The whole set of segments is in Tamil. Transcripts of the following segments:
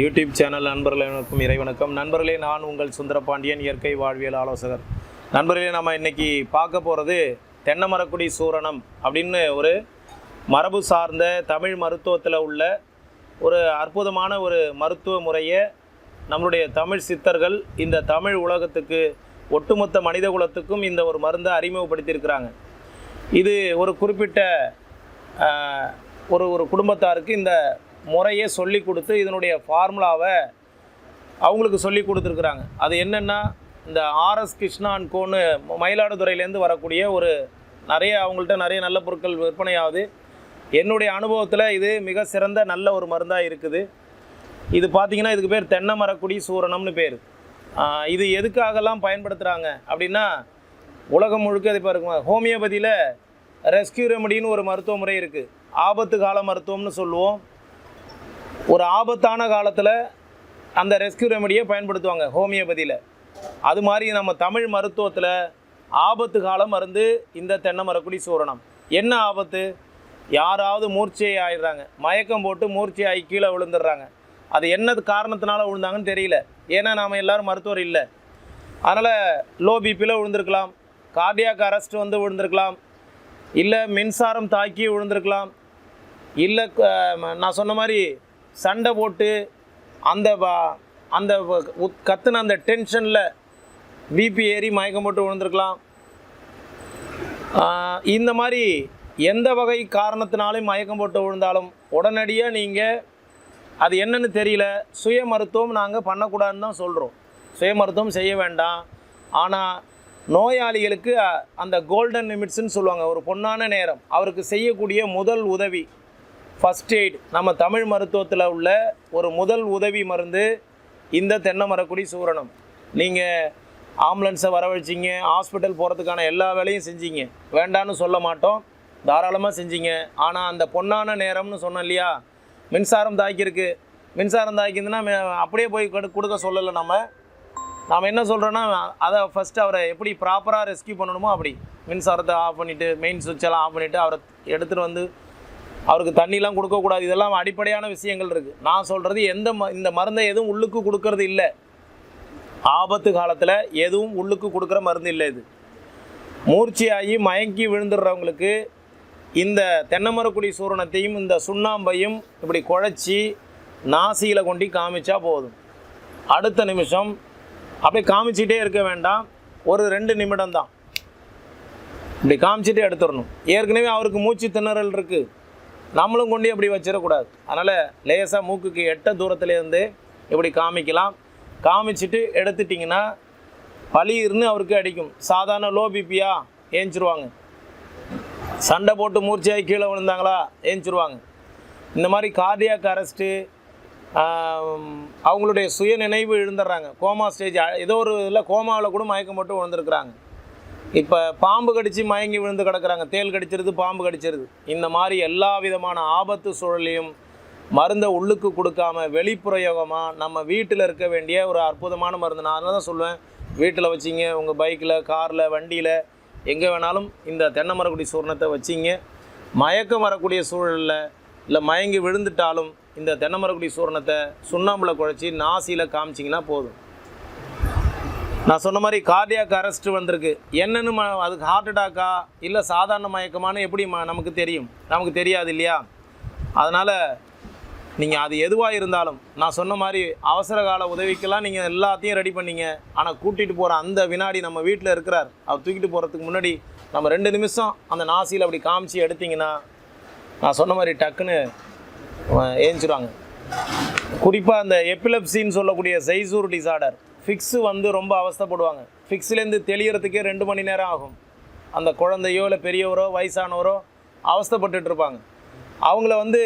யூடியூப் சேனல் நண்பர்களே வணக்கம் இறை வணக்கம் நண்பர்களே நான் உங்கள் சுந்தரபாண்டியன் இயற்கை வாழ்வியல் ஆலோசகர். நண்பர்களே நம்ம இன்றைக்கி பார்க்க போகிறது தென்னை மரக்குடி சூரணம் அப்படின்னு ஒரு மரபு சார்ந்த தமிழ் மருத்துவத்தில் உள்ள ஒரு அற்புதமான ஒரு மருத்துவ முறையை நம்மளுடைய தமிழ் சித்தர்கள் இந்த தமிழ் உலகத்துக்கு ஒட்டுமொத்த மனித குலத்துக்கும் இந்த ஒரு மருந்தை அறிமுகப்படுத்தியிருக்கிறாங்க. இது ஒரு குறிப்பிட்ட ஒரு ஒரு குடும்பத்தாருக்கு இந்த முறையே சொல்லி கொடுத்து இதனுடைய ஃபார்முலாவை அவங்களுக்கு சொல்லி கொடுத்துருக்குறாங்க. அது என்னென்னா இந்த ஆர்எஸ் கிருஷ்ணான் கோன்னு மயிலாடுதுறையிலேருந்து வரக்கூடிய ஒரு நிறைய அவங்கள்ட்ட நிறைய நல்ல பொருட்கள் விற்பனையாகுது. என்னுடைய அனுபவத்தில் இது மிக சிறந்த நல்ல ஒரு மருந்தாக இருக்குது. இது பார்த்திங்கன்னா இதுக்கு பேர் தென்னை மரக்குடி சூரணம்னு பேர். இது எதுக்காகலாம் பயன்படுத்துகிறாங்க அப்படின்னா உலகம் முழுக்க இது பாருங்க ஹோமியோபதியில் ரெஸ்கியூ ரெமடின்னு ஒரு மருத்துவ முறை இருக்குது ஆபத்து கால மருத்துவம்னு சொல்லுவோம். ஒரு ஆபத்தான காலத்தில் அந்த ரெஸ்கியூ ரெமடியை பயன்படுத்துவாங்க ஹோமியோபதியில். அது மாதிரி நம்ம தமிழ் மருத்துவத்தில் ஆபத்து காலம் மருந்து இந்த தென்னை மரக்குடி சூரணம். என்ன ஆபத்து? யாராவது மூர்ச்சை ஆயிடுறாங்க. மயக்கம் போட்டு மூர்ச்சை ஆகி கீழே விழுந்துடுறாங்க. அது என்ன காரணத்தினால விழுந்தாங்கன்னு தெரியல. ஏன்னா நாம் எல்லோரும் மருத்துவர் இல்லை. அதனால் லோ பிபியில் விழுந்திருக்கலாம். கார்டியாக் அரெஸ்ட் வந்து விழுந்திருக்கலாம். இல்லை மின்சாரம் தாக்கி விழுந்திருக்கலாம். இல்லை நான் சொன்ன மாதிரி சண்டை போட்டு அந்த அந்த கத்துன அந்த டென்ஷனில் பிபி ஏறி மயக்கம் போட்டு விழுந்திருக்கலாம். இந்த மாதிரி எந்த வகை காரணத்தினாலும் மயக்கம் போட்டு விழுந்தாலும் உடனடியாக நீங்கள் அது என்னன்னு தெரியல. சுய மருத்துவம் நாங்கள் பண்ணக்கூடாதுன்னு தான் சொல்கிறோம் சுய மருத்துவம் செய்ய வேண்டாம். ஆனால் நோயாளிகளுக்கு அந்த கோல்டன் லிமிட்ஸ்ன்னு சொல்லுவாங்க. ஒரு பொன்னான நேரம். அவருக்கு செய்யக்கூடிய முதல் உதவி. ஃபஸ்ட் எய்ட் நம்ம தமிழ் மருத்துவத்தில் உள்ள ஒரு முதல் உதவி மருந்து இந்த தென்னை மரக்குடி சூரணம். நீங்கள் ஆம்புலன்ஸை வரவழைச்சிங்க ஹாஸ்பிட்டல் போகிறதுக்கான எல்லா வேலையும் செஞ்சீங்க. வேண்டான்னு சொல்ல மாட்டோம். தாராளமாக செஞ்சீங்க. ஆனால் அந்த பொன்னான நேரம்னு சொன்னோம் இல்லையா? மின்சாரம் தாக்கியிருக்கு. மின்சாரம் தாக்கியிருந்துன்னா அப்படியே போய் கொடுக்க சொல்லலை நம்ம. நாம் என்ன சொல்கிறோன்னா அதை ஃபஸ்ட்டு அவரை எப்படி ப்ராப்பராக ரெஸ்க்யூ பண்ணணுமோ அப்படி. மின்சாரத்தை ஆஃப் பண்ணிவிட்டு மெயின் சுவிட்செல்லாம் ஆஃப் பண்ணிவிட்டு அவரை எடுத்துகிட்டு வந்து அவருக்கு தண்ணிலாம் கொடுக்கக்கூடாது இதெல்லாம் அடிப்படையான விஷயங்கள் இருக்குது நான் சொல்கிறது எந்த ம இந்த மருந்தை எதுவும் உள்ளுக்கு கொடுக்கறது இல்லை. ஆபத்து காலத்தில் எதுவும் உள்ளுக்கு கொடுக்குற மருந்து இல்லை இது. மூர்ச்சியாகி மயங்கி விழுந்துடுறவங்களுக்கு இந்த தென்னமரக்குடி சூரணத்தையும் இந்த சுண்ணாம்பையும் இப்படி குழச்சி நாசியில் கொண்டு காமிச்சா போதும். அடுத்த நிமிஷம் அப்படியே காமிச்சிட்டே இருக்க வேண்டாம். ஒரு ரெண்டு நிமிடம் தான். இப்படி காமிச்சிட்டே எடுத்துடணும். ஏற்கனவே அவருக்கு மூச்சு திணறல் இருக்குது நம்மளும் கொண்டு அப்படி வச்சிடக்கூடாது. அதனால் லேசாக மூக்குக்கு எட்ட தூரத்துலேருந்து இப்படி காமிக்கலாம். காமிச்சிட்டு எடுத்துட்டிங்கன்னா பளிர்னு அவருக்கு அடிக்கும். சாதாரண லோ பிபியா ஏஞ்சிருவாங்க. சண்டை போட்டு மூர்ச்சியாகி கீழே விழுந்தாங்களா ஏஞ்சிருவாங்க. இந்த மாதிரி கார்டியாக் அரெஸ்ட்டு அவங்களுடைய சுய நினைவு இழந்துடுறாங்க. கோமா ஸ்டேஜ் ஏதோ ஒரு இதில் கோமாவில் கூட மயக்கம் போட்டு விழுந்திருக்கிறாங்க. இப்போ பாம்பு கடித்து மயங்கி விழுந்து கிடக்கிறாங்க. தேள் கடிச்சிருது பாம்பு கடிச்சிருது. இந்த மாதிரி எல்லா விதமான ஆபத்து சூழலையும் மருந்தை உள்ளுக்கு கொடுக்காம வெளிப்புறயோகமாக நம்ம வீட்டில் இருக்க வேண்டிய ஒரு அற்புதமான மருந்து. நான் அதனால தான் சொல்லுவேன் வீட்டில் வச்சிங்க உங்கள் பைக்கில் காரில் வண்டியில் எங்கே வேணாலும் இந்த தென்னை மரக்குடி சூர்ணத்தை வச்சிங்க. மயக்கம் வரக்கூடிய சூழலில் இல்லை மயங்கி விழுந்துட்டாலும் இந்த தென்னை மரக்குடி சூரணத்தை சுண்ணாம்பில் குழச்சி நாசியில் காமிச்சிங்கன்னா போதும். நான் சொன்ன மாதிரி கார்டியாக் அரெஸ்ட் வந்திருக்கு. என்னன்னு ம அதுக்கு ஹார்ட் அட்டாக்கா இல்லை சாதாரண மயக்கமானு எப்படி ம நமக்கு தெரியும்? நமக்கு தெரியாது இல்லையா? அதனால் நீங்கள் அது எதுவாக இருந்தாலும் நான் சொன்ன மாதிரி அவசர கால உதவிக்கெல்லாம் நீங்கள் எல்லாத்தையும் ரெடி பண்ணீங்க. ஆனால் கூட்டிகிட்டு போகிற அந்த வினாடி நம்ம வீட்டில் இருக்கிறார். அவர் தூக்கிட்டு போகிறதுக்கு முன்னாடி நம்ம ரெண்டு நிமிஷம் அந்த நாசியில் அப்படி காமிச்சு எடுத்திங்கன்னா நான் சொன்ன மாதிரி டக்குன்னு ஏஞ்சிடுவாங்க குறிப்பாக அந்த எப்பிலப்சின்னு சொல்லக்கூடிய சைசூர் டிசார்டர் ஃபிக்ஸு வந்து ரொம்ப அவஸ்தைப்படுவாங்க. ஃபிக்ஸ்லேருந்து தெளியறதுக்கே ரெண்டு மணி நேரம் ஆகும். அந்த குழந்தையோ இல்லை பெரியவரோ வயசானவரோ அவஸ்தைப்பட்டுட்டு இருப்பாங்க. அவங்கள வந்து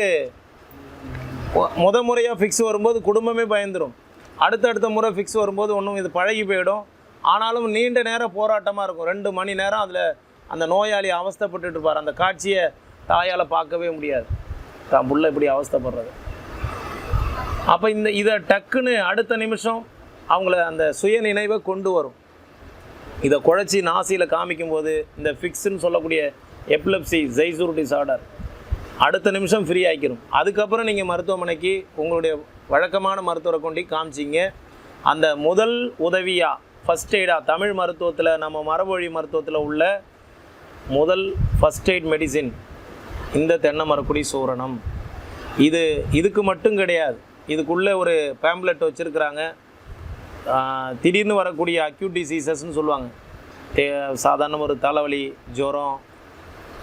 முத முறையாக ஃபிக்ஸ் வரும்போது குடும்பமே பயந்துடும் அடுத்தடுத்த முறை ஃபிக்ஸ் வரும்போது ஒன்றும் இது பழகி போயிடும். ஆனாலும் நீண்ட நேரம் போராட்டமாக இருக்கும். ரெண்டு மணி நேரம் அதில் அந்த நோயாளி அவஸ்தப்பட்டு இருப்பார். அந்த காட்சியை தாயால் பார்க்கவே முடியாது. தான் புள்ள இப்படி அவஸ்தைப்படுறது. அப்போ இந்த இதை டக்குன்னு அடுத்த நிமிஷம் அவங்கள அந்த சுய நினைவை கொண்டு வரும். இதை குழச்சி நாசியில் காமிக்கும்போது இந்த ஃபிக்ஸுன்னு சொல்லக்கூடிய எப்லப்சி ஜெய்சூர் டிசார்டர் அடுத்த நிமிஷம் ஃப்ரீ ஆகிக்கிறோம் அதுக்கப்புறம் நீங்கள் மருத்துவமனைக்கு உங்களுடைய வழக்கமான மருத்துவரை கொண்டு காமிச்சிங்க. அந்த முதல் உதவியாக ஃபஸ்ட் எய்டாக தமிழ் மருத்துவத்தில் நம்ம மரபொழி மருத்துவத்தில் உள்ள முதல் ஃபஸ்ட் எய்ட் மெடிசின் இந்த தென்னை மரக்குடி சூரணம். இது இதுக்கு மட்டும் கிடையாது. இதுக்குள்ளே ஒரு பேம்ப்ளெட் வச்சுருக்குறாங்க. திடீர்னு வரக்கூடிய அக்யூட் டிசீசஸ்ன்னு சொல்லுவாங்க. சாதாரண ஒரு தலைவலி ஜுரம்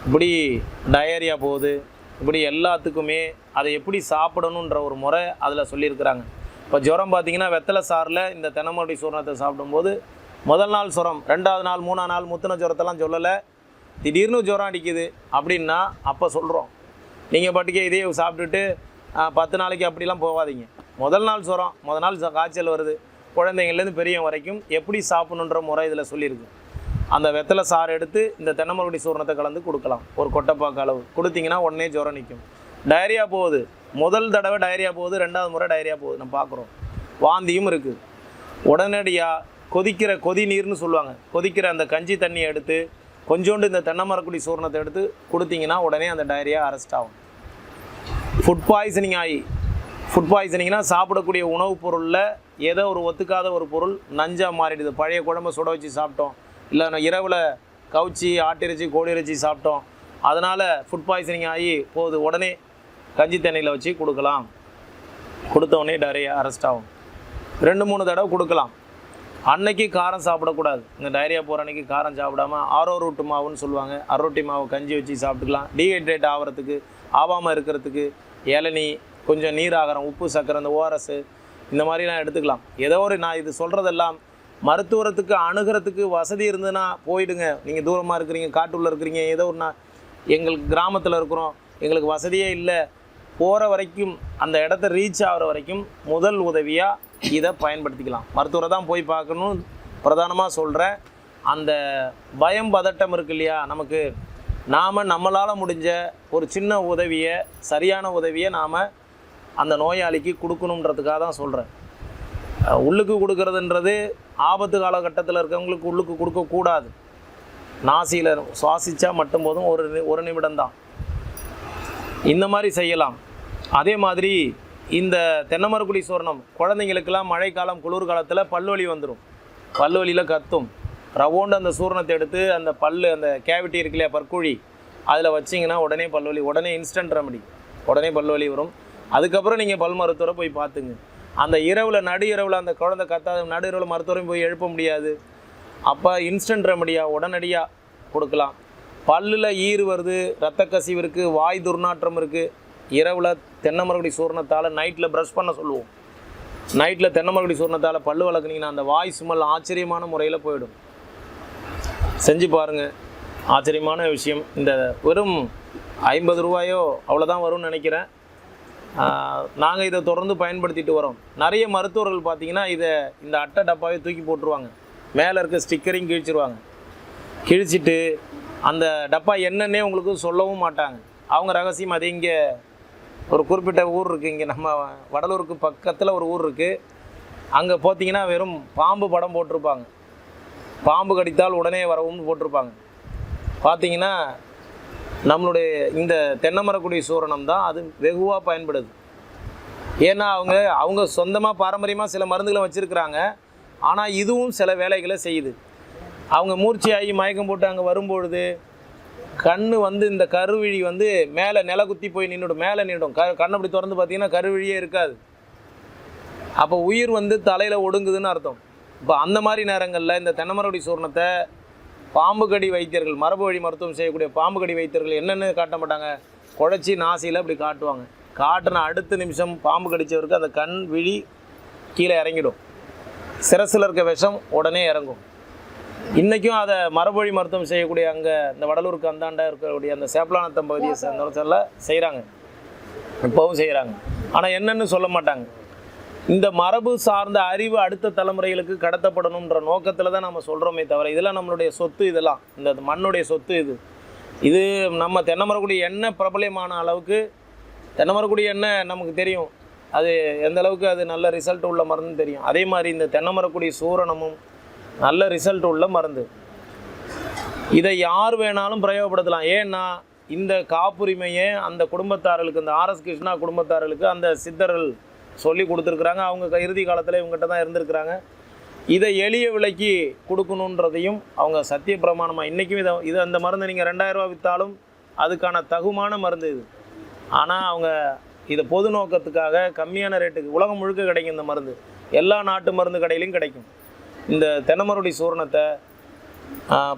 இப்படி டயரியா போகுது இப்படி எல்லாத்துக்குமே அதை எப்படி சாப்பிடணுன்ற ஒரு முறை அதில் சொல்லியிருக்கிறாங்க. இப்போ ஜுரம் பார்த்தீங்கன்னா வெத்தலை சாறில் இந்த தென்னமரடி சூரணத்தை சாப்பிடும்போது முதல் நாள் சுரம் ரெண்டாவது நாள் மூணாம் நாள் முத்தின ஜுரத்தெல்லாம் சொல்லலை. திடீர்னு ஜுரம் அடிக்குது அப்படின்னா அப்போ சொல்கிறோம் நீங்கள் பாட்டுக்கே இதே சாப்பிட்டுட்டு பத்து நாளைக்கு அப்படிலாம் போகாதீங்க. முதல் நாள் சுரம் முதல் நாள் ச- காய்ச்சல் வருது. குழந்தைங்கள்லேருந்து பெரியவங்க வரைக்கும் எப்படி சாப்பிடணுன்ற முறை இதில் சொல்லியிருக்கு. அந்த வெத்தலை சாறு எடுத்து இந்த தென்னமரகுடி சூரணத்தை கலந்து கொடுக்கலாம். ஒரு கொட்டைப்பாக்கு அளவு. கொடுத்தீங்கன்னா உடனே ஜுரம் நிற்கும். டயரியா போகுது. முதல் தடவை டயரியா போகுது. ரெண்டாவது முறை டயரியா போகுது. நம்ம பார்க்குறோம். வாந்தியும் இருக்குது உடனடியாக கொதிக்கிற கொதி நீர்னு சொல்லுவாங்க. கொதிக்கிற அந்த கஞ்சி தண்ணியை எடுத்து கொஞ்சோண்டு இந்த தென்னமரக்குடி சூரணத்தை எடுத்து கொடுத்தீங்கன்னா உடனே அந்த டயரியா அரெஸ்ட் ஆகும். ஃபுட் பாய்சனிங் ஆகி. ஃபுட் பாய்சனிங்னா சாப்பிடக்கூடிய உணவுப் பொருளில் ஏதோ ஒரு ஒத்துக்காத ஒரு பொருள் நஞ்சாக மாறிடுது. பழைய குழம்பு சுட வச்சு சாப்பிட்டோம். இல்லை இரவில் கவுச்சி ஆட்டிறைச்சி கோழி இறைச்சி சாப்பிட்டோம். அதனால் ஃபுட் பாய்சனிங் ஆகி போகுது. உடனே கஞ்சி தண்ணியில் வச்சு கொடுக்கலாம். கொடுத்த உடனே டயரியா அரெஸ்ட் ஆகும். ரெண்டு மூணு தடவை கொடுக்கலாம். அன்னைக்கு காரம் சாப்பிடக்கூடாது. இந்த டைரியா போகிற அன்னைக்கு காரம் சாப்பிடாம ஆரோ ரூட்டு மாவுன்னு சொல்லுவாங்க. அரோட்டி மாவு கஞ்சி வச்சு சாப்பிட்டுக்கலாம். டீஹைட்ரேட் ஆகிறதுக்கு ஆவாமல் இருக்கிறதுக்கு இளநீ கொஞ்சம் நீராகரம் உப்பு சக்கரை இந்த ஓஆர்எஸ் இந்த மாதிரிலாம் எடுத்துக்கலாம். ஏதோ ஒரு நான் இது சொல்கிறதெல்லாம் மருத்துவரத்துக்கு அணுகிறதுக்கு வசதி இருந்ததுன்னா போயிடுங்க. நீங்கள் தூரமாக இருக்கிறீங்க காட்டுள்ளே இருக்கிறீங்க ஏதோ ஒரு எங்களுக்கு கிராமத்தில் இருக்கிறோம் எங்களுக்கு வசதியே இல்லை. போகிற வரைக்கும் அந்த இடத்த ரீச் ஆகிற வரைக்கும் முதல் உதவியாக இதை பயன்படுத்திக்கலாம். மருத்துவரை தான் போய் பார்க்கணும். பிரதானமாக சொல்கிறேன் அந்த பயம் பதட்டம் இருக்கு இல்லையா? நமக்கு நாம் நம்மளால் முடிஞ்ச ஒரு சின்ன உதவியை சரியான உதவியை நாம் அந்த நோயாளிக்கு கொடுக்கணுன்றதுக்காக தான் சொல்கிறேன் உள்ளுக்கு கொடுக்கறதுன்றது ஆபத்து காலகட்டத்தில் இருக்கவங்களுக்கு உள்ளுக்கு கொடுக்கக்கூடாது நாசியில் சுவாசித்தா மட்டும் போதும் ஒரு ஒரு நிமிடம் தான். இந்த மாதிரி செய்யலாம். அதே மாதிரி இந்த தென்னமரக்குடி சூரணம் குழந்தைங்களுக்கெல்லாம் மழைக்காலம் குளிர்காலத்தில் பல்வலி வந்துடும் பல்வலியில் கத்தும். ரவோண்டு அந்த சூரணத்தை எடுத்து அந்த பல்லு அந்த கேவிட்டி இருக்கு இல்லையா பற்குழி அதில் வச்சிங்கன்னா உடனே பல்வலி உடனே இன்ஸ்டன்ட் ரெமடி உடனே பல்வலி வரும். அதுக்கப்புறம் நீங்கள் பல் மருத்துவரை போய் பார்த்துங்க. அந்த இரவில் நடு இரவில் அந்த குழந்தை கத்தாத நடு இரவில் மருத்துவரையும் போய் எழுப்ப முடியாது. அப்போ இன்ஸ்டன்ட் ரெமடியாக உடனடியாக கொடுக்கலாம். பல்லில் ஈர் வருது ரத்த கசிவு இருக்குது வாய் துர்நாற்றம் இருக்குது இரவில் தென்னமரக்குடி சூரணத்தால் நைட்டில் ப்ரஷ் பண்ண சொல்லுவோம். நைட்டில் தென்னமரக்குடி சூரணத்தால் பல் வளர்க்குனீங்கன்னா அந்த வாய் சுமல் ஆச்சரியமான முறையில் போயிடும். செஞ்சு பாருங்கள் ஆச்சரியமான விஷயம். இந்த வெறும் ஐம்பது ரூபாயோ அவ்வளோதான் வரும்னு நினைக்கிறேன். நாங்கள் இதை தொடர்ந்து பயன்படுத்திட்டு வரோம். நிறைய மருத்துவர்கள் பார்த்தீங்கன்னா இதை இந்த அட்டை டப்பாவே தூக்கி போட்டுருவாங்க. மேலே இருக்க ஸ்டிக்கரையும் கிழிச்சிருவாங்க. கிழிச்சிட்டு அந்த டப்பா என்னன்னே உங்களுக்கு சொல்லவும் மாட்டாங்க. அவங்க ரகசியம் அது இங்கே ஒரு குறிப்பிட்ட ஊர் இருக்குது இங்கே நம்ம வடலூருக்கு பக்கத்தில் ஒரு ஊர் இருக்குது அங்கே பார்த்தீங்கன்னா வெறும் பாம்பு படம் போட்டிருப்பாங்க. பாம்பு கடித்தால் உடனே வரவும்னு போட்டிருப்பாங்க. பார்த்தீங்கன்னா நம்மளுடைய இந்த தென்னமரக்குடி சூரணம் தான் அது வெகுவாக பயன்படுது. ஏன்னா அவங்க அவங்க சொந்தமாக பாரம்பரியமாக சில மருந்துகளை வச்சுருக்கிறாங்க. ஆனால் இதுவும் சில வேலைகளை செய்யுது. அவங்க மூர்ச்சியாகி மயக்கம் போட்டு அங்கே வரும்பொழுது கண் வந்து இந்த கருவிழி வந்து மேலே நில குத்தி போய் நின்றுடும் மேலே நின்றுடும் க கண் அப்படி திறந்து பார்த்தீங்கன்னா கருவிழியே இருக்காது. அப்போ உயிர் வந்து தலையில் ஒடுங்குதுன்னு அர்த்தம். இப்போ அந்த மாதிரி நேரங்களில் இந்த தென்னமரடி சூர்ணத்தை பாம்பு கடி வைத்தியர்கள் மரபு வழி மருத்துவம் செய்யக்கூடிய பாம்பு கடி வைத்தியர்கள் என்னென்னு காட்ட மாட்டாங்க. குழச்சி நாசியில் அப்படி காட்டுவாங்க. காட்டின அடுத்த நிமிஷம் பாம்பு கடித்தவருக்கு அந்த கண் விழி கீழே இறங்கிடும். சிரசில் இருக்க விஷம் உடனே இறங்கும். இன்றைக்கும் அதை மரபொழி மருத்துவம் செய்யக்கூடிய அங்கே இந்த வடலூருக்கு அந்தாண்டா இருக்கக்கூடிய அந்த சேப்பலானத்தம் பகுதியை சேர்ந்தவர்கள் செய்கிறாங்க இப்போவும் செய்கிறாங்க ஆனால் என்னன்னு சொல்ல மாட்டாங்க. இந்த மரபு சார்ந்த அறிவு அடுத்த தலைமுறைகளுக்கு கடத்தப்படணுன்ற நோக்கத்தில் தான் நம்ம சொல்கிறோமே தவிர இதெல்லாம் நம்மளுடைய சொத்து இதெல்லாம். இந்த மண்ணுடைய சொத்து இது. இது நம்ம தென்னமரக்குடி எண்ணெய் பிரபலமான அளவுக்கு தென்னமரக்குடி எண்ணெய் நமக்கு தெரியும். அது எந்த அளவுக்கு அது நல்ல ரிசல்ட் உள்ள மருந்து தெரியும். அதே மாதிரி இந்த தென்னமரக்குடி சூரணமும் நல்ல ரிசல்ட் உள்ள மருந்து. இதை யார் வேணாலும் பிரயோகப்படுத்தலாம். ஏன்னா இந்த காப்புரிமையை அந்த குடும்பத்தார்களுக்கு இந்த ஆர்எஸ் கிருஷ்ணா குடும்பத்தார்களுக்கு அந்த சித்தர்கள் சொல்லி கொடுத்துருக்குறாங்க. அவங்க க- இறுதி காலத்தில் இவங்ககிட்ட தான் இருந்திருக்கிறாங்க. இதை எளிய விலைக்கு கொடுக்கணுன்றதையும் அவங்க சத்திய பிரமாணமாக இன்றைக்கும் இதை இது அந்த மருந்து நீங்கள் ரெண்டாயிரரூவா விற்றாலும் அதுக்கான தகுமான மருந்து இது. ஆனால் அவங்க இதை பொது நோக்கத்துக்காக கம்மியான ரேட்டுக்கு உலகம் முழுக்க கிடைக்கும் இந்த மருந்து. எல்லா நாட்டு மருந்து கடையிலையும் கிடைக்கும். இந்த தென்னமருடி சூரணத்தை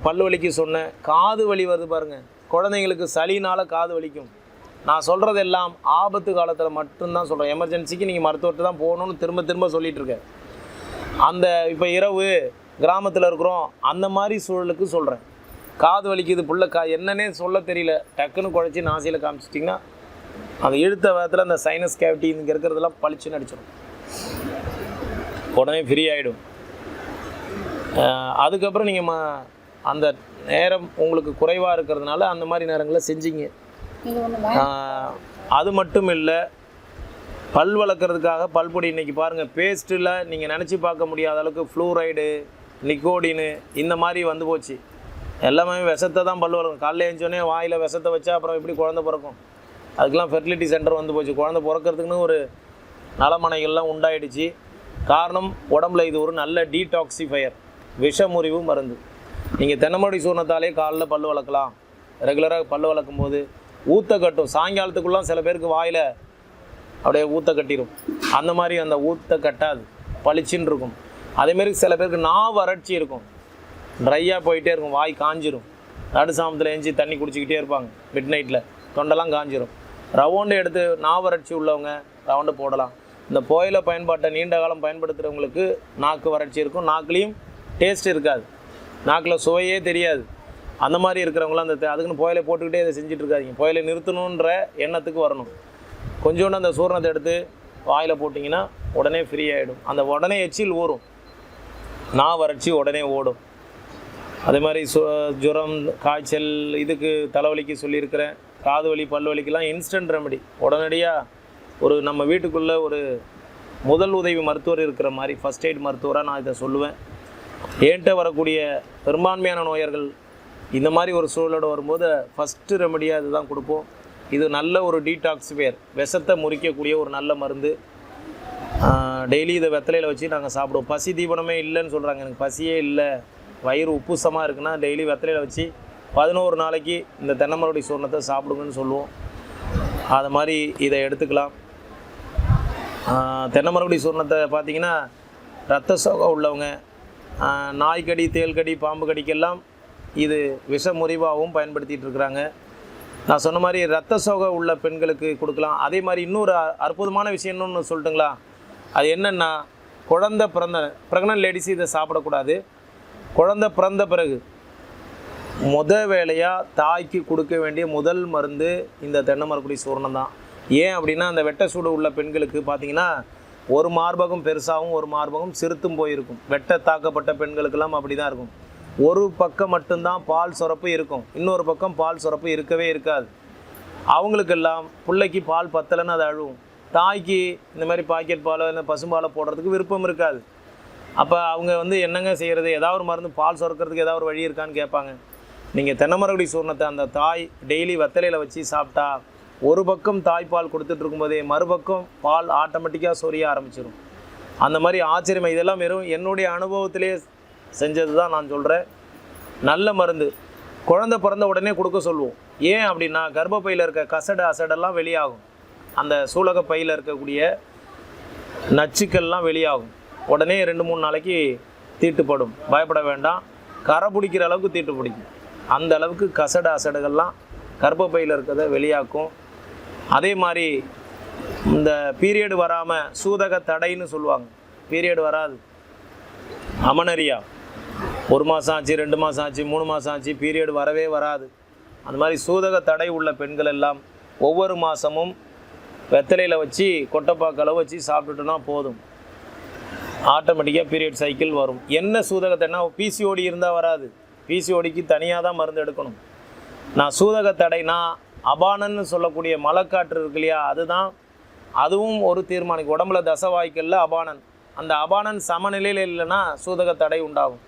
பல்லு வலிக்கு சொன்னேன் காது வலி வருது பாருங்கள் குழந்தைங்களுக்கு சளினால் காது வலிக்கும். நான் சொல்கிறது எல்லாம் ஆபத்து காலத்தில் மட்டும்தான் சொல்கிறேன் எமர்ஜென்சிக்கு நீங்கள் மருத்துவத்தை தான் போகணும்னு திரும்ப திரும்ப சொல்லிகிட்ருக்கேன் இருக்கேன். அந்த இப்போ இரவு கிராமத்தில் இருக்கிறோம் அந்த மாதிரி சூழலுக்கு சொல்கிறேன் காது வலிக்குது புள்ள கா என்னன்னே சொல்ல தெரியல. டக்குன்னு குழச்சி நாசியில் காமிச்சிட்டிங்கன்னா அந்த இழுத்த வேகத்தில் அந்த சைனஸ் கேவிட்டி இங்கே இருக்கிறதெல்லாம் பளிச்சுன்னு அடிச்சிடும். உடனே ஃப்ரீ ஆகிடும் அதுக்கப்புறம் நீங்கள் ம அந்த நேரம் உங்களுக்கு குறைவாக இருக்கிறதுனால அந்த மாதிரி நேரங்களில் செஞ்சீங்க. அது மட்டும் இல்லை பல் வளர்க்குறதுக்காக பல்பொடி இன்றைக்கி பாருங்கள் பேஸ்ட்டில் நீங்கள் நினச்சி பார்க்க முடியாத அளவுக்கு ஃப்ளூரைடு நிக்கோடினு இந்த மாதிரி வந்து போச்சு. எல்லாமே விஷத்தை தான் பல் வளர்க்கும் காலையில் எழுந்தோடனே வாயில் விஷத்தை வச்சா அப்புறம் எப்படி குழந்த பிறக்கும்? அதுக்கெல்லாம் ஃபெர்டிலிட்டி சென்டர் வந்து போச்சு. குழந்த பிறக்கிறதுக்குன்னு ஒரு நலமனைகள்லாம் உண்டாயிடுச்சு. காரணம் உடம்புல இது ஒரு நல்ல டீடாக்சிஃபையர் விஷமுறிவு மருந்து. நீங்கள் தென்னமடி சூர்ணத்தாலே காலைல பல் வளர்க்கலாம். ரெகுலராக பல் வளர்க்கும் போது ஊத்த கட்டும் சாயங்காலத்துக்குள்ளாம் சில பேருக்கு வாயில் அப்படியே ஊத்த கட்டிடும் அந்த மாதிரி அந்த ஊத்த கட்டாது பளிச்சுன்னு இருக்கும் அதேமாரி சில பேருக்கு நாவு வறட்சி இருக்கும். ட்ரையாக போயிட்டே இருக்கும். வாய் காஞ்சிரும். நடு சாமத்தில் எஞ்சி தண்ணி குடிச்சிக்கிட்டே இருப்பாங்க. மிட் நைட்டில் தொண்டெல்லாம் காஞ்சிரும். ரவுண்டு எடுத்து நாவறட்சி வறட்சி உள்ளவங்க ரவுண்டு போடலாம். இந்த புயல பயன்பாட்டை நீண்ட காலம் பயன்படுத்துகிறவங்களுக்கு நாக்கு வறட்சி இருக்கும். நாக்குலேயும் டேஸ்ட் இருக்காது. நாக்கில் சுவையே தெரியாது. அந்த மாதிரி இருக்கிறவங்களாம் அந்த அதுக்குன்னு புயலை போட்டுக்கிட்டே இதை செஞ்சுட்டு இருக்காதீங்க புயலை நிறுத்தணுன்ற எண்ணத்துக்கு வரணும். கொஞ்சோண்டு அந்த சூரணத்தை எடுத்து வாயில் போட்டிங்கன்னா உடனே ஃப்ரீ ஆகிடும் அந்த உடனே எச்சில் ஊறும். நான் வறட்சி உடனே ஓடும். அதே மாதிரி சு ஜுரம் காய்ச்சல் இதுக்கு தலைவலிக்கு சொல்லியிருக்கிறேன். காது வலி பல் வலிக்கெல்லாம் இன்ஸ்டன்ட் ரெமடி உடனடியாக ஒரு நம்ம வீட்டுக்குள்ளே ஒரு முதல் உதவி மருத்துவர் இருக்கிற மாதிரி ஃபஸ்ட் எய்ட் மருத்துவராக நான் இதை சொல்லுவேன். என்கிட்ட வரக்கூடிய பெரும்பான்மையான நோயர்கள் இந்த மாதிரி ஒரு சூழலோடு வரும்போது ஃபஸ்ட்டு ரெமடியாக இதுதான் கொடுப்போம். இது நல்ல ஒரு டீடாக்சிஃபையர் விஷத்தை முறிக்கக்கூடிய ஒரு நல்ல மருந்து. டெய்லி இதை வெத்தலையில் வச்சு நாங்கள் சாப்பிடுவோம். பசி தீபனமே இல்லைன்னு சொல்கிறாங்க எனக்கு பசியே இல்லை. வயிறு உப்புசமாக இருக்குன்னா டெய்லி வெத்தலையில் வச்சு பதினோரு நாளைக்கு இந்த தென்னமரடி சூர்ணத்தை சாப்பிடுங்கன்னு சொல்லுவோம். அது மாதிரி இதை எடுத்துக்கலாம். தென்னமரடி சூர்ணத்தை பார்த்தீங்கன்னா ரத்த சோகம் உள்ளவங்க நாய்க்கடி தேல்கடி பாம்பு கடிக்கெல்லாம் இது விஷ முறிவாகவும் பயன்படுத்திகிட்டு இருக்கிறாங்க நான் சொன்ன மாதிரி ரத்த சோகை உள்ள பெண்களுக்கு கொடுக்கலாம். அதே மாதிரி இன்னொரு அ- அற்புதமான விஷயம் இன்னொன்று சொல்லட்டுங்களா? அது என்னென்னா குழந்தை பிறந்த ப்ரெக்னன்ட் லேடிஸ் இதை சாப்பிடக்கூடாது. குழந்தை பிறந்த பிறகு முத வேலையாக தாய்க்கு கொடுக்க வேண்டிய முதல் மருந்து இந்த தென்னை மரக்குடி சூர்ணம் தான். ஏன் அப்படின்னா அந்த வெட்ட சூடு உள்ள பெண்களுக்கு பார்த்தீங்கன்னா ஒரு மார்பகம் பெருசாகவும் ஒரு மார்பகம் சிறுத்தும் போயிருக்கும். வெட்ட தாக்கப்பட்ட பெண்களுக்கெல்லாம் அப்படி தான் இருக்கும். ஒரு பக்கம் மட்டும்தான் பால் சுரப்பு இருக்கும். இன்னொரு பக்கம் பால் சுரப்பு இருக்கவே இருக்காது. அவங்களுக்கெல்லாம் பிள்ளைக்கு பால் பத்தலைன்னு அது அழுவும். தாய்க்கு இந்த மாதிரி பாக்கெட் பாலோ இல்லை பசும்பாலை போடுறதுக்கு விருப்பம் இருக்காது. அப்போ அவங்க வந்து என்னங்க செய்கிறது ஏதாவது ஒரு மருந்து பால் சுரக்கிறதுக்கு ஏதாவது ஒரு வழி இருக்கான்னு கேட்பாங்க. நீங்கள் தென்னமரகுடி சூர்ணத்தை அந்த தாய் டெய்லி வெத்தலையில் வச்சு சாப்பிட்டா ஒரு பக்கம் தாய்ப்பால் கொடுத்துட்டு இருக்கும்போதே மறுபக்கம் பால் ஆட்டோமேட்டிக்காக சொரிய ஆரம்பிச்சிடும் அந்த மாதிரி ஆச்சரியமாக இதெல்லாம் வெறும் என்னுடைய அனுபவத்திலே செஞ்சது தான் நான் சொல்கிறேன் நல்ல மருந்து. குழந்தை பிறந்த உடனே கொடுக்க சொல்லுவோம். ஏன் அப்படின்னா கர்ப்பப்பையில் இருக்க கசடு அசடெல்லாம் வெளியாகும். அந்த சூலக பையில் இருக்கக்கூடிய நச்சுக்கள்லாம் வெளியாகும். உடனே ரெண்டு மூணு நாளைக்கு தீட்டுப்படும். பயப்பட வேண்டாம். கரை பிடிக்கிற அளவுக்கு தீட்டு பிடிக்கும். அந்த அளவுக்கு கசடு அசடுகள்லாம் கர்ப்பப்பையில் இருக்கிறத வெளியாக்கும். அதே மாதிரி இந்த பீரியடு வராமல் சூதக தடைன்னு சொல்லுவாங்க. பீரியடு வராது. அமனரியா. ஒரு மாதம் ஆச்சு ரெண்டு மாதம் ஆச்சு மூணு மாதம் ஆச்சு பீரியட் வரவே வராது. அந்த மாதிரி சூதக தடை உள்ள பெண்கள் எல்லாம் ஒவ்வொரு மாதமும் வெத்தலையில் வச்சு கொட்டைப்பாக்களை வச்சு சாப்பிட்டுட்டோன்னா போதும். ஆட்டோமேட்டிக்காக பீரியட் சைக்கிள் வரும். என்ன சூதகத்தைன்னா பிசிஓடி இருந்தால் வராது. பிசிஓடிக்கு தனியாக தான் மருந்து எடுக்கணும். நான் சூதக தடைனா அபானன்னு சொல்லக்கூடிய மலக்காற்று இருக்கு இல்லையா அதுதான் அதுவும் ஒரு தீர்மானிக்கும். உடம்புல தசவாய்க்கல்ல அபானன். அந்த அபானன் சமநிலையில் இல்லைன்னா சூதக தடை உண்டாகும்.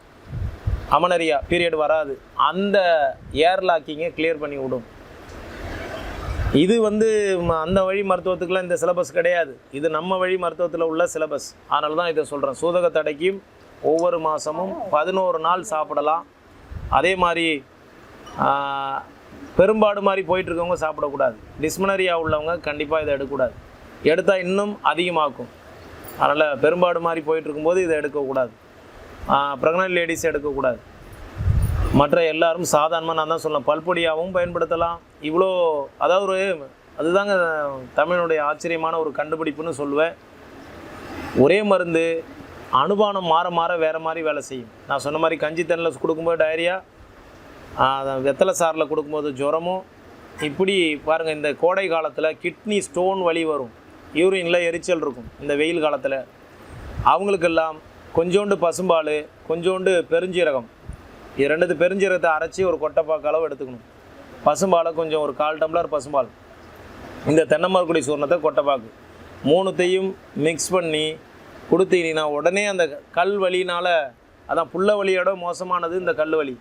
அமனரியா பீரியட் வராது. அந்த ஏர் லாக்கிங்கை கிளியர் பண்ணி விடும். இது வந்து அந்த வழி மருத்துவத்துக்குலாம் இந்த சிலபஸ் கிடையாது. இது நம்ம வழி மருத்துவத்தில் உள்ள சிலபஸ் அதனால தான் இதை சொல்கிறேன் சூதக தடைக்கும் ஒவ்வொரு மாதமும் பதினோரு நாள் சாப்பிடலாம். அதே மாதிரி பெரும்பாடு மாதிரி போயிட்டுருக்கவங்க சாப்பிடக்கூடாது. டிஸ்மினரியா உள்ளவங்க கண்டிப்பாக இதை எடுக்கக்கூடாது. எடுத்தால் இன்னும் அதிகமாக்கும் அதனால் பெரும்பாடு மாதிரி போயிட்டு இருக்கும்போது இதை எடுக்கக்கூடாது. ப்ரெக்னென்ட் லேடிஸ் எடுக்கக்கூடாது மற்ற எல்லாரும் சாதாரணமாக நான் தான் சொல்லலாம் பல்பொடியாகவும் பயன்படுத்தலாம். இவ்வளோ அதாவது ஒரு அதுதாங்க தமிழனுடைய ஆச்சரியமான ஒரு கண்டுபிடிப்புன்னு சொல்லுவேன். ஒரே மருந்து அனுபானம் மாற மாற வேறு மாதிரி வேலை செய்யும். நான் சொன்ன மாதிரி கஞ்சி தண்ணில் கொடுக்கும்போது டயரியா வெத்தலை சாரில் கொடுக்கும்போது ஜுரமும் இப்படி பாருங்கள் இந்த கோடை காலத்தில் கிட்னி ஸ்டோன் வலி வரும். யூரினில் எரிச்சல் இருக்கும். இந்த வெயில் காலத்தில். அவங்களுக்கெல்லாம் கொஞ்சோண்டு பசும்பால் கொஞ்சோண்டு பெருஞ்சீரகம். இது ரெண்டுத்து பெருஞ்சீரகத்தை அரைச்சி ஒரு கொட்டைப்பாக்கு அளவு எடுத்துக்கணும். பசும்பாலை கொஞ்சம் ஒரு கால் டம்ளர் பசும்பால். இந்த தென்னமரக்குடி சூர்ணத்தை கொட்டைப்பாக்கு. மூணுத்தையும் மிக்ஸ் பண்ணி கொடுத்தீங்கன்னா உடனே அந்த கல் வலினால் அதான் புள்ள வலியோட மோசமானது இந்த கல் வலி.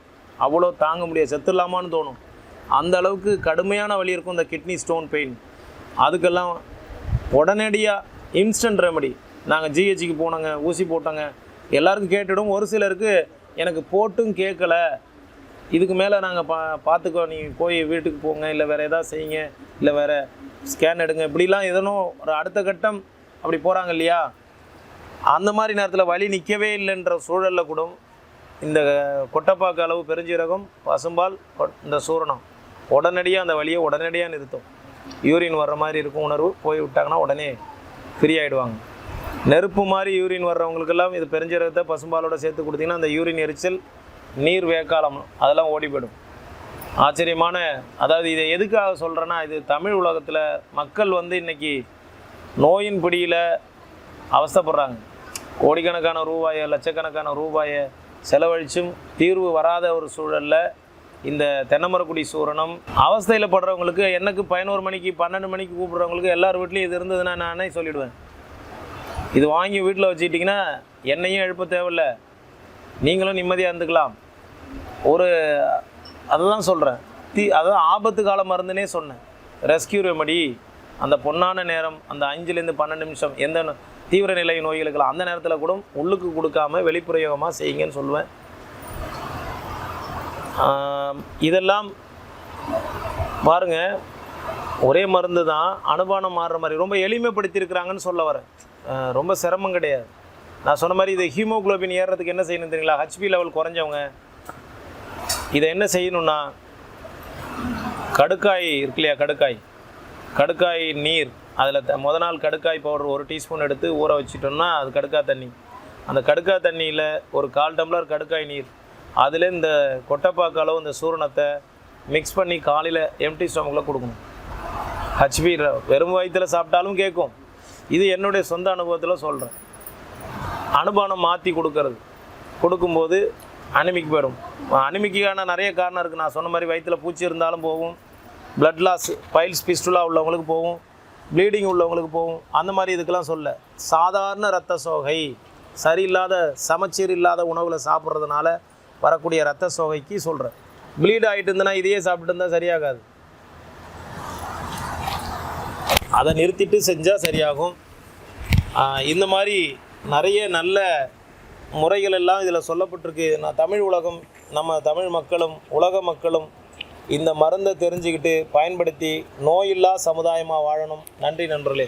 அவ்வளோ தாங்க முடியாது செத்துடலாமான்னு தோணும். அந்த அளவுக்கு கடுமையான வலி இருக்கும் இந்த கிட்னி ஸ்டோன் பெயின் அதுக்கெல்லாம் உடனடியாக இன்ஸ்டன்ட் ரெமடி நாங்கள் ஜிஹெச்சுக்கு போனோங்க ஊசி போட்டோங்க. எல்லாருக்கும் கேட்டுடும். ஒரு சிலருக்கு எனக்கு போட்டும் கேட்கல. இதுக்கு மேலே நாங்கள் பா பார்த்துக்கோ நீ போய் வீட்டுக்கு போங்க இல்லை வேறு எதாவது செய்யுங்க இல்லை வேறு ஸ்கேன் எடுங்க. இப்படிலாம் எதனோ ஒரு அடுத்த கட்டம் அப்படி போகிறாங்க இல்லையா? அந்த மாதிரி நேரத்தில் வழி நிற்கவே இல்லைன்ற சூழலில் கூட இந்த கொட்டைப்பாக்கு அளவு பெருஞ்சீரகம் பசும்பால் இந்த சூரணம் உடனடியாக அந்த வழியை உடனடியாக நிறுத்தும். யூரின் வர்ற மாதிரி இருக்கும் உணர்வு. போய் விட்டாங்கன்னா உடனே ஃப்ரீ ஆகிடுவாங்க நெருப்பு மாதிரி யூரின் வர்றவங்களுக்கெல்லாம் இது பெருஞ்சீரகத்தை பசும்பாலோட சேர்த்து கொடுத்தீங்கன்னா அந்த யூரின் எரிச்சல் நீர் வேக்காலம் அதெல்லாம் ஓடி போயிடும் ஆச்சரியமான அதாவது இதை எதுக்காக சொல்கிறேன்னா இது தமிழ் உலகத்தில் மக்கள் வந்து இன்றைக்கி நோயின் பிடியில் அவஸ்தைப்படுறாங்க. கோடிக்கணக்கான ரூபாயை லட்சக்கணக்கான ரூபாயை செலவழிச்சும் தீர்வு வராத ஒரு சூழலில் இந்த தென்னமரக்குடி சூரணம் அவஸ்தையில் படுறவங்களுக்கு எனக்கு பதினோரு மணிக்கு பன்னெண்டு மணிக்கு கூப்பிடுறவங்களுக்கு எல்லார் வீட்லேயும் இது இருந்ததுன்னா நானே சொல்லிவிடுவேன் இது வாங்கி வீட்டில் வச்சுக்கிட்டிங்கன்னா என்னையும் எழுப்ப தேவையில்ல. நீங்களும் நிம்மதியாக இருந்துக்கலாம். ஒரு அதெல்லாம் சொல்கிறேன் தீ அதாவது ஆபத்து கால மருந்துனே சொன்னேன். ரெஸ்கியூ ரெமடி அந்த பொன்னான நேரம் அந்த அஞ்சுலேருந்து பன்னெண்டு நிமிஷம் எந்த நோ- தீவிர நிலை நோய்களுக்கெல்லாம் அந்த நேரத்தில் கூட உள்ளுக்கு கொடுக்காம வெளிப்பிரயோகமாக செய்யுங்கன்னு சொல்லுவேன் இதெல்லாம் பாருங்கள் ஒரே மருந்து தான் அனுபானம் மாறுற மாதிரி ரொம்ப எளிமைப்படுத்தியிருக்கிறாங்கன்னு சொல்ல வரேன். ரொம்ப சிரமம் கிடையாது. நான் சொன்ன மாதிரி இது ஹீமோகுளோபின் ஏறுறதுக்கு என்ன செய்யணும் தெரியுங்களா? ஹச்பி லெவல் குறைஞ்சவங்க இதை என்ன செய்யணும்னா கடுக்காய் இருக்கு இல்லையா கடுக்காய்? கடுக்காய் நீர் அதில் த முத நாள் கடுக்காய் பவுடர் ஒரு டீஸ்பூன் எடுத்து ஊற வச்சிட்டோம்னா அது கடுக்காய் தண்ணி. அந்த கடுக்காய் தண்ணியில் ஒரு கால் டம்ளர் கடுக்காய் நீர் அதில் இந்த கொட்டைப்பாக்கு அளவு இந்த சூரணத்தை மிக்ஸ் பண்ணி காலையில் எம்டி ஸ்டொமக்கில் கொடுக்கணும். ஹச்பி வெறும் வயிற்றில் சாப்பிட்டாலும் கேட்கும் இது என்னுடைய சொந்த அனுபவத்தில் சொல்கிறேன் அனுபவம் மாற்றி கொடுக்கறது. கொடுக்கும்போது அனுமிக்கு போயிடும். அனிமிக்கான நிறைய காரணம் இருக்குது நான் சொன்ன மாதிரி வயிற்றில் பூச்சி இருந்தாலும் போகும். பிளட் லாஸ் பைல்ஸ் பிஸ்டுலா உள்ளவங்களுக்கு போகும். ப்ளீடிங் உள்ளவங்களுக்கு போகும். அந்த மாதிரி இதுக்கெல்லாம் சொல்ல. சாதாரண இரத்த சோகை சரியில்லாத சமச்சீர் இல்லாத உணவில் சாப்பிட்றதுனால வரக்கூடிய இரத்த சோகைக்கு சொல்கிறேன் ப்ளீட் ஆகிட்டு இருந்தேன்னா இதையே சாப்பிட்டு இருந்தால் சரியாகாது. அதை நிறுத்திட்டு செஞ்சால் சரியாகும். இந்த மாதிரி நிறைய நல்ல முறைகள் எல்லாம் இதில் சொல்லப்பட்டிருக்கு. நான் தமிழ் உலகம் நம்ம தமிழ் மக்களும் உலக மக்களும் இந்த மருந்தை தெரிஞ்சுக்கிட்டு பயன்படுத்தி நோயில்லா சமுதாயமாக வாழணும். நன்றி நண்பர்களே.